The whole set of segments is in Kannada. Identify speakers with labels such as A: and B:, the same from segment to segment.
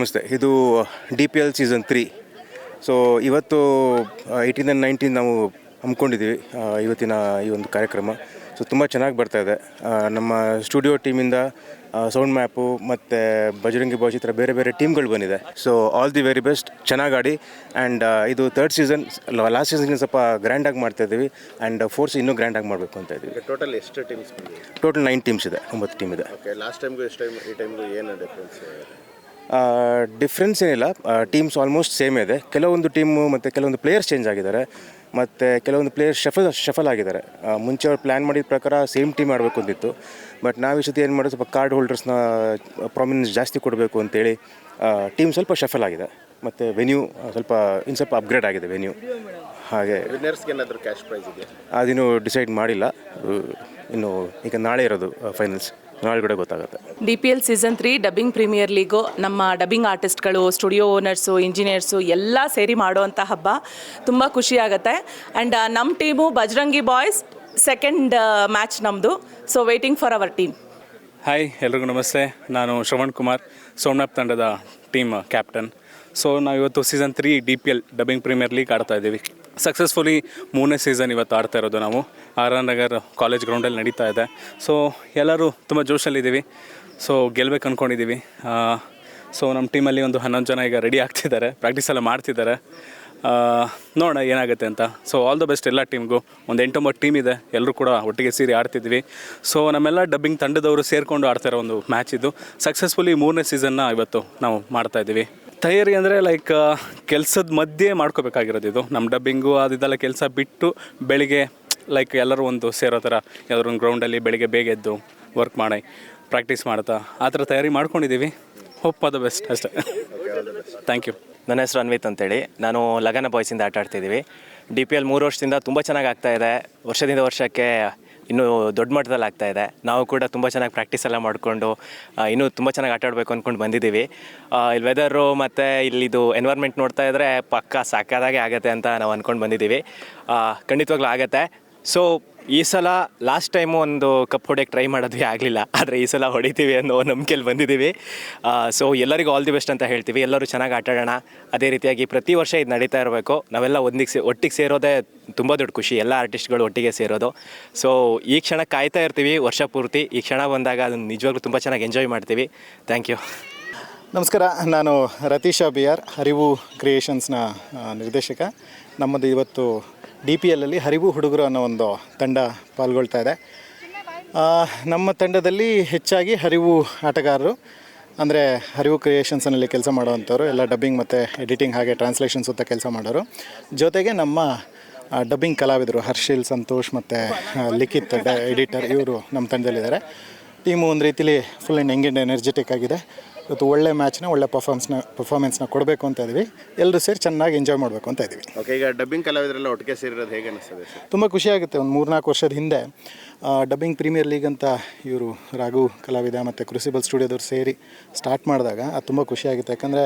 A: ನಮಸ್ತೆ. ಇದು D P L season three so ಇವತ್ತು ಏಯ್ಟೀನ್ ಆ್ಯಂಡ್ ನೈನ್ಟೀನ್ ನಾವು ಹಮ್ಮಿಕೊಂಡಿದ್ದೀವಿ ಇವತ್ತಿನ ಈ ಒಂದು ಕಾರ್ಯಕ್ರಮ. ಸೊ ತುಂಬ ಚೆನ್ನಾಗಿ ಬರ್ತಾ ಇದೆ. ನಮ್ಮ ಸ್ಟುಡಿಯೋ ಟೀಮಿಂದ ಸೌಂಡ್ ಮ್ಯಾಪು ಮತ್ತು ಬಜರಂಗಿ ಈ ಥರ ಬೇರೆ ಬೇರೆ ಟೀಮ್ಗಳು ಬಂದಿದೆ. So all the very best ಚೆನ್ನಾಗಿ ಆಡಿ. ಆ್ಯಂಡ್ ಇದು ತರ್ಡ್ ಸೀಸನ್ ಲಾಸ್ಟ್ ಸೀಸನ್ ಸ್ವಲ್ಪ ಗ್ರ್ಯಾಂಡಾಗಿ ಮಾಡ್ತಾ ಇದ್ದೀವಿ. ಆ್ಯಂಡ್ ಫೋರ್ಸ್ ಇನ್ನೂ ಗ್ರ್ಯಾಂಡಾಗಿ ಮಾಡಬೇಕು ಅಂತ ಇದ್ದೀವಿ.
B: ಟೋಟಲ್ ಎಷ್ಟು ಟೀಮ್ಸ್
A: ಟೋಟಲ್ ನೈನ್ ಟೀಮ್ಸ್ ಇದೆ ಒಂಬತ್ತು ಟೀಮ್ ಇದೆ.
B: ಓಕೆ ಲಾಸ್ಟ್ ಟೈಮ್ಗೂ ಎಷ್ಟು ಟೈಮ್ ಈ ಟೈಮ್ಗೂ ಏನು ಡಿಫ್ರೆನ್ಸ್
A: ಡಿಫ್ರೆನ್ಸ್ ಏನಿಲ್ಲ. ಟೀಮ್ಸ್ ಆಲ್ಮೋಸ್ಟ್ ಸೇಮ್ ಇದೆ. ಕೆಲವೊಂದು ಟೀಮು ಮತ್ತು ಕೆಲವೊಂದು ಪ್ಲೇಯರ್ಸ್ ಚೇಂಜ್ ಆಗಿದ್ದಾರೆ. ಮತ್ತು ಕೆಲವೊಂದು ಪ್ಲೇಯರ್ಸ್ ಶಫಲ್ ಶಫಲ್ ಆಗಿದ್ದಾರೆ. ಮುಂಚೆ ಅವ್ರು ಪ್ಲ್ಯಾನ್ ಮಾಡಿದ ಪ್ರಕಾರ ಸೇಮ್ ಟೀಮ್ ಆಡಬೇಕು ಅಂತಿತ್ತು. ಬಟ್ ನಾವು ಈ ಸತಿ ಏನು ಮಾಡೋದು ಸ್ವಲ್ಪ ಕಾರ್ಡ್ ಹೋಲ್ಡರ್ಸ್ನ ಪ್ರಾಮಿನೆನ್ಸ್ ಜಾಸ್ತಿ ಕೊಡಬೇಕು ಅಂತೇಳಿ ಟೀಮ್ ಸ್ವಲ್ಪ ಶಫಲ್ ಆಗಿದೆ. ಮತ್ತು ವೆನ್ಯೂ ಸ್ವಲ್ಪ ಇನ್ನು ಸ್ವಲ್ಪ ಅಪ್ಗ್ರೇಡ್ ಆಗಿದೆ ವೆನ್ಯೂ ಹಾಗೆ.
B: ಕ್ಯಾಶ್ ಪ್ರೈಸ್ ಇದೆ
A: ಅದಿನ್ನೂ ಡಿಸೈಡ್ ಮಾಡಿಲ್ಲ. ಇನ್ನು ಈಗ ನಾಳೆ ಇರೋದು ಫೈನಲ್ಸ್ ನಾಳೆ ಗೊತ್ತಾಗುತ್ತೆ.
C: D P L season three dubbing premier league ನಮ್ಮ ಡಬ್ಬಿಂಗ್ ಆರ್ಟಿಸ್ಟ್ಗಳು ಸ್ಟುಡಿಯೋ ಓನರ್ಸು ಇಂಜಿನಿಯರ್ಸು ಎಲ್ಲ ಸೇರಿ ಮಾಡುವಂಥ ಹಬ್ಬ. ತುಂಬ ಖುಷಿ ಆಗುತ್ತೆ. ಆ್ಯಂಡ್ ನಮ್ಮ team Bajrangi Boys second match ನಮ್ಮದು so waiting for our team
D: hi ಎಲ್ರಿಗೂ ನಮಸ್ತೆ. ನಾನು ಶ್ರವಣ್ ಕುಮಾರ್ ಸೋಮನಾಥ್ ತಂಡದ ಟೀಮ್ ಕ್ಯಾಪ್ಟನ್ ಸೊ ನಾವು ಇವತ್ತು season three D P L dubbing premier league ಆಡ್ತಾ ಇದ್ದೀವಿ. ಸಕ್ಸಸ್ಫುಲಿ ಮೂರನೇ ಸೀಸನ್ ಇವತ್ತು ಆಡ್ತಾ ಇರೋದು ನಾವು. ಆರ್ ಆರ್ ನಗರ್ ಕಾಲೇಜ್ ಗ್ರೌಂಡಲ್ಲಿ ನಡೀತಾ ಇದೆ. ಸೊ ಎಲ್ಲರೂ ತುಂಬ ಜೋಶಲ್ಲಿದ್ದೀವಿ. ಸೊ ಗೆಲ್ಬೇಕು ಅಂದ್ಕೊಂಡಿದ್ದೀವಿ ಸೊ ನಮ್ಮ ಟೀಮಲ್ಲಿ ಒಂದು ಹನ್ನೊಂದು ಜನ ಈಗ ರೆಡಿ ಆಗ್ತಿದ್ದಾರೆ. ಪ್ರಾಕ್ಟೀಸ್ ಎಲ್ಲ ಮಾಡ್ತಿದ್ದಾರೆ. ನೋಡೋಣ ಏನಾಗುತ್ತೆ ಅಂತ. ಸೊ ಆಲ್ ದ ಬೆಸ್ಟ್ ಎಲ್ಲ ಟೀಮ್ಗೂ ಒಂದು ಎಂಟೊಂಬತ್ತು ಟೀಮ್ ಇದೆ. ಎಲ್ಲರೂ ಕೂಡ ಒಟ್ಟಿಗೆ ಸೇರಿ ಆಡ್ತಿದ್ವಿ. ಸೊ ನಮ್ಮೆಲ್ಲ ಡಬ್ಬಿಂಗ್ ತಂಡದವರು ಸೇರಿಕೊಂಡು ಆಡ್ತಾ ಒಂದು ಮ್ಯಾಚ್ ಇದು. ಸಕ್ಸಸ್ಫುಲಿ ಮೂರನೇ ಸೀಸನ್ನ ಇವತ್ತು ನಾವು ಮಾಡ್ತಾ ಇದ್ದೀವಿ. ತಯಾರಿ ಅಂದರೆ ಲೈಕ್ ಕೆಲಸದ ಮಧ್ಯೆ ಮಾಡ್ಕೋಬೇಕಾಗಿರೋದು ಇದು. ನಮ್ಮ ಡಬ್ಬಿಂಗು ಅದಿದೆಲ್ಲ ಕೆಲಸ ಬಿಟ್ಟು ಬೆಳಿಗ್ಗೆ ಲೈಕ್ ಎಲ್ಲರೂ ಒಂದು ಸೇರೋ ಥರ ಯಾವ್ದಾದ್ರು ಒಂದು ಗ್ರೌಂಡಲ್ಲಿ ಬೆಳಿಗ್ಗೆ ಬೇಗ ಎದ್ದು ವರ್ಕ್ ಮಾಡಿ ಪ್ರಾಕ್ಟೀಸ್ ಮಾಡ್ತಾ, ಆ ಥರ ತಯಾರಿ ಮಾಡ್ಕೊಂಡಿದ್ದೀವಿ ಹೋಪ್ ದ ಬೆಸ್ಟ್ ಅಷ್ಟೇ. ಥ್ಯಾಂಕ್ ಯು
E: ನನ್ನ ಹೆಸರು ಅನ್ವಿತ್ ಅಂತೇಳಿ. ನಾನು ಲಗನ ಬಾಯ್ಸಿಂದ ಆಟ ಆಡ್ತಿದ್ದೀವಿ ಡಿ ಪಿ ಎಲ್ ಮೂರು ವರ್ಷದಿಂದ ತುಂಬ ಚೆನ್ನಾಗಿ ಆಗ್ತಾ ಇದೆ. ವರ್ಷದಿಂದ ವರ್ಷಕ್ಕೆ ಇನ್ನೂ ದೊಡ್ಡ ಮಟ್ಟದಲ್ಲಿ ಆಗ್ತಾ ಇದೆ. ನಾವು ಕೂಡ ತುಂಬ ಚೆನ್ನಾಗಿ ಪ್ರಾಕ್ಟೀಸ್ ಎಲ್ಲ ಮಾಡಿಕೊಂಡು ಇನ್ನೂ ತುಂಬ ಚೆನ್ನಾಗಿ ಆಟ ಆಡಬೇಕು ಅಂದ್ಕೊಂಡು ಬಂದಿದ್ದೀವಿ. ಇಲ್ಲಿ ವೆದರು ಮತ್ತು ಇಲ್ಲಿದು ಎನ್ವೈರ್ಮೆಂಟ್ ನೋಡ್ತಾ ಇದ್ದರೆ ಪಕ್ಕ ಸಾಕಾದಾಗೆ ಆಗುತ್ತೆ ಅಂತ ನಾವು ಅಂದ್ಕೊಂಡು ಬಂದಿದ್ದೀವಿ. ಖಂಡಿತವಾಗ್ಲೂ ಆಗುತ್ತೆ. ಸೊ ಈ ಸಲ ಲಾಸ್ಟ್ ಟೈಮು ಒಂದು ಕಪ್ ಹೊಡೆಯೋಕ್ಕೆ ಟ್ರೈ ಮಾಡೋದ್ವಿ ಆಗಲಿಲ್ಲ. ಆದರೆ ಈ ಸಲ ಹೊಡಿತೀವಿ ಅನ್ನೋ ನಂಬಿಕೆಯಲ್ಲಿ ಬಂದಿದ್ದೀವಿ. ಸೊ ಎಲ್ಲರಿಗೂ ಆಲ್ ದಿ ಬೆಸ್ಟ್ ಅಂತ ಹೇಳ್ತೀವಿ. ಎಲ್ಲರೂ ಚೆನ್ನಾಗಿ ಆಟಾಡೋಣ ಅದೇ ರೀತಿಯಾಗಿ ಪ್ರತಿ ವರ್ಷ ಇದು ನಡೀತಾ ಇರಬೇಕು. ನಾವೆಲ್ಲ ಒಂದಿಗೆ ಸೇ, ಒಟ್ಟಿಗೆ ಸೇರೋದೇ ತುಂಬ ದೊಡ್ಡ ಖುಷಿ. ಎಲ್ಲ ಆರ್ಟಿಸ್ಟ್ಗಳು ಒಟ್ಟಿಗೆ ಸೇರೋದು. ಸೊ ಈ ಕ್ಷಣ ಕಾಯ್ತಾ ಇರ್ತೀವಿ ವರ್ಷ ಪೂರ್ತಿ. ಈ ಕ್ಷಣ ಬಂದಾಗ ಅದನ್ನು ನಿಜವಾಗ್ಲೂ ತುಂಬ ಚೆನ್ನಾಗಿ ಎಂಜಾಯ್ ಮಾಡ್ತೀವಿ. ಥ್ಯಾಂಕ್ ಯು
F: ನಮಸ್ಕಾರ. ನಾನು ರತೀಶ ಬಿ ಆರ್ ಹರಿವು ಕ್ರಿಯೇಷನ್ಸ್ನ ನಿರ್ದೇಶಕ. ನಮ್ಮದು ಇವತ್ತು ಡಿ ಪಿ ಎಲ್ಲಲ್ಲಿ ಹರಿವು ಹುಡುಗರು ಅನ್ನೋ ಒಂದು ತಂಡ ಪಾಲ್ಗೊಳ್ತಾ ಇದೆ. ನಮ್ಮ ತಂಡದಲ್ಲಿ ಹೆಚ್ಚಾಗಿ ಹರಿವು ಆಟಗಾರರು. ಅಂದರೆ ಹರಿವು ಕ್ರಿಯೇಷನ್ಸ್ನಲ್ಲಿ ಕೆಲಸ ಮಾಡುವಂಥವ್ರು. ಎಲ್ಲ ಡಬ್ಬಿಂಗ್ ಮತ್ತು ಎಡಿಟಿಂಗ್ ಹಾಗೆ ಟ್ರಾನ್ಸ್ಲೇಷನ್ ಸುತ್ತ ಕೆಲಸ ಮಾಡೋರು. ಜೊತೆಗೆ ನಮ್ಮ ಡಬ್ಬಿಂಗ್ ಕಲಾವಿದರು ಹರ್ಷಿಲ್ ಸಂತೋಷ್ ಮತ್ತು ಲಿಖಿತ್ ಡ ಎಡಿಟರ್ ಇವರು ನಮ್ಮ ತಂಡದಲ್ಲಿದ್ದಾರೆ. ಟೀಮು ಒಂದು ರೀತಿಲಿ ಫುಲ್ ಆ್ಯಂಡ್ ಎಂಗೇಜ್ ಎನರ್ಜೆಟಿಕ್ ಆಗಿದೆ. ಇವತ್ತು ಒಳ್ಳೆ ಮ್ಯಾಚ್ನ ಒಳ್ಳೆ ಪರ್ಫಾರ್ಮೆನ್ಸ್ನ ಪರ್ಫಾರ್ಮೆನ್ಸ್ನ ಕೊಡಬೇಕು ಅಂತ ಇದ್ದೀವಿ ಎಲ್ಲರೂ ಸೇರಿ ಚೆನ್ನಾಗಿ ಎಂಜಾಯ್ ಮಾಡಬೇಕು ಅಂತ ಇದ್ದೀವಿ
B: ಓಕೆ ಈಗ ಡಬ್ಬಿಂಗ್ ಕಲಾವಿದರೆಲ್ಲ ಒಟ್ಟಿಗೆ ಸೇರಿರೋದು ಹೇಗೆ ಅನಿಸ್ತದೆ
F: ತುಂಬ ಖುಷಿಯಾಗುತ್ತೆ ಒಂದು ಮೂರ್ನಾಲ್ಕು ವರ್ಷದ ಹಿಂದೆ ಡಬ್ಬಿಂಗ್ ಪ್ರೀಮಿಯರ್ ಲೀಗ್ ಅಂತ ಇವರು ರಾಘು ಕಲಾವಿದ ಮತ್ತು ಕ್ರುಸಿಬಲ್ ಸ್ಟುಡಿಯೋದವ್ರು ಸೇರಿ ಸ್ಟಾರ್ಟ್ ಮಾಡಿದಾಗ ಅದು ತುಂಬ ಖುಷಿಯಾಗುತ್ತೆ ಯಾಕಂದರೆ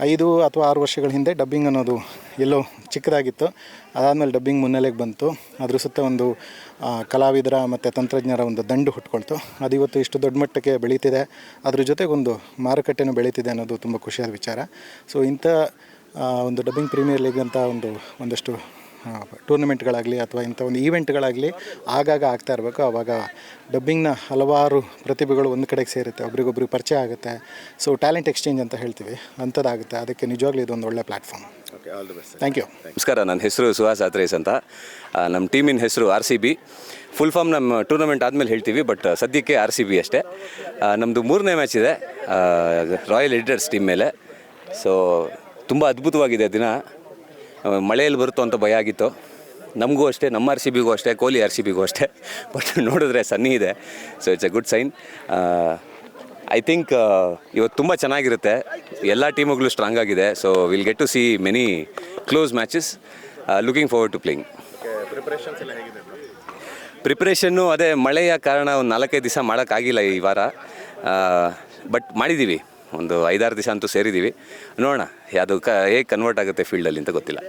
F: ಐದು ಅಥವಾ ಆರು ವರ್ಷಗಳ ಹಿಂದೆ ಡಬ್ಬಿಂಗ್ ಅನ್ನೋದು ಎಲ್ಲೋ ಚಿಕ್ಕದಾಗಿತ್ತು. ಅದಾದಮೇಲೆ ಡಬ್ಬಿಂಗ್ ಮುನ್ನೆಲೆಗೆ ಬಂತು. ಅದ್ರ ಸುತ್ತ ಒಂದು ಕಲಾವಿದರ ಮತ್ತು ತಂತ್ರಜ್ಞರ ಒಂದು ದಂಡು ಹುಟ್ಕೊಳ್ತು. ಅದು ಇವತ್ತು ಇಷ್ಟು ದೊಡ್ಡ ಮಟ್ಟಕ್ಕೆ ಬೆಳೀತಿದೆ. ಅದ್ರ ಜೊತೆಗೆ ಒಂದು ಮಾರುಕಟ್ಟೆನೂ ಬೆಳೀತಿದೆ ಅನ್ನೋದು ತುಂಬ ಖುಷಿಯಾದ ವಿಚಾರ. ಸೊ ಇಂಥ ಒಂದು ಡಬ್ಬಿಂಗ್ ಪ್ರೀಮಿಯರ್ ಲೀಗ್ ಅಂತ ಒಂದು ಒಂದಷ್ಟು ಟೂರ್ನಮೆಂಟ್ಗಳಾಗಲಿ ಅಥವಾ ಇಂಥ ಒಂದು ಈವೆಂಟ್ಗಳಾಗಲಿ ಆಗಾಗ ಆಗ್ತಾ ಇರಬೇಕು. ಆವಾಗ ಡಬ್ಬಿಂಗ್ನ ಹಲವಾರು ಪ್ರತಿಭೆಗಳು ಒಂದು ಕಡೆಗೆ ಸೇರುತ್ತೆ ಒಬ್ರಿಗೊಬ್ರಿಗೆ ಪರಿಚಯ ಆಗುತ್ತೆ. ಸೊ ಟ್ಯಾಲೆಂಟ್ ಎಕ್ಸ್ಚೇಂಜ್ ಅಂತ ಹೇಳ್ತೀವಿ. ಅಂಥದ್ದಾಗುತ್ತೆ. ಅದಕ್ಕೆ ನಿಜವಾಗ್ಲೂ ಇದೊಂದು ಒಳ್ಳೆ platform
B: okay all the best
F: thank you
G: ನಮಸ್ಕಾರ ನನ್ನ ಹೆಸರು ಸುಹಾಸ್ ಆತ್ರೇಸ್ ಅಂತ. ನಮ್ಮ ಟೀಮಿನ ಹೆಸರು R C B. Full form ನಮ್ಮ ಟೂರ್ನಮೆಂಟ್ ಆದಮೇಲೆ ಹೇಳ್ತೀವಿ ಬಟ್ ಸದ್ಯಕ್ಕೆ ಆರ್ ಸಿ ಬಿ ಅಷ್ಟೇ. ನಮ್ಮದು ಮೂರನೇ ಮ್ಯಾಚ್ ಇದೆ ರಾಯಲ್ ಎಡಿಟರ್ಸ್ ಟೀಮ್ ಮೇಲೆ. ಸೊ ತುಂಬ ಅದ್ಭುತವಾಗಿದೆ ದಿನ. ಮಳೆಯಲ್ಲಿ ಬರುತ್ತೋ ಅಂತ ಭಯ ಆಗಿತ್ತು. ನಮಗೂ ಅಷ್ಟೇ, ನಮ್ಮ ಆರ್ ಸಿ ಬಿಗೂ ಅಷ್ಟೇ ಕೊಹ್ಲಿ ಆರ್ ಸಿ ಬಿಗೂ ಅಷ್ಟೇ. ಬಟ್ ನೋಡಿದ್ರೆ ಸನ್ನಿ ಇದೆ. So it's a good sign I think ಇವತ್ತು ತುಂಬ ಚೆನ್ನಾಗಿರುತ್ತೆ. ಎಲ್ಲ ಟೀಮುಗಳು ಸ್ಟ್ರಾಂಗ್ ಆಗಿದೆ. So will get to see many close matches looking forward to playing ಪ್ರಿಪ್ರೇಷನ್ನು ಅದೇ ಮಳೆಯ ಕಾರಣ ಒಂದು ನಾಲ್ಕೈದು ದಿವಸ ಮಾಡೋಕ್ಕಾಗಿಲ್ಲ ಈ ವಾರ. ಬಟ್ ಮಾಡಿದ್ದೀವಿ ಒಂದು ಐದಾರು ದಿವಸ ಅಂತೂ ಸೇರಿದ್ದೀವಿ. ನೋಡೋಣ ಅದು ಕ ಹೇಗೆ ಕನ್ವರ್ಟ್ ಆಗುತ್ತೆ ಫೀಲ್ಡಲ್ಲಿ ಅಂತ ಗೊತ್ತಿಲ್ಲ.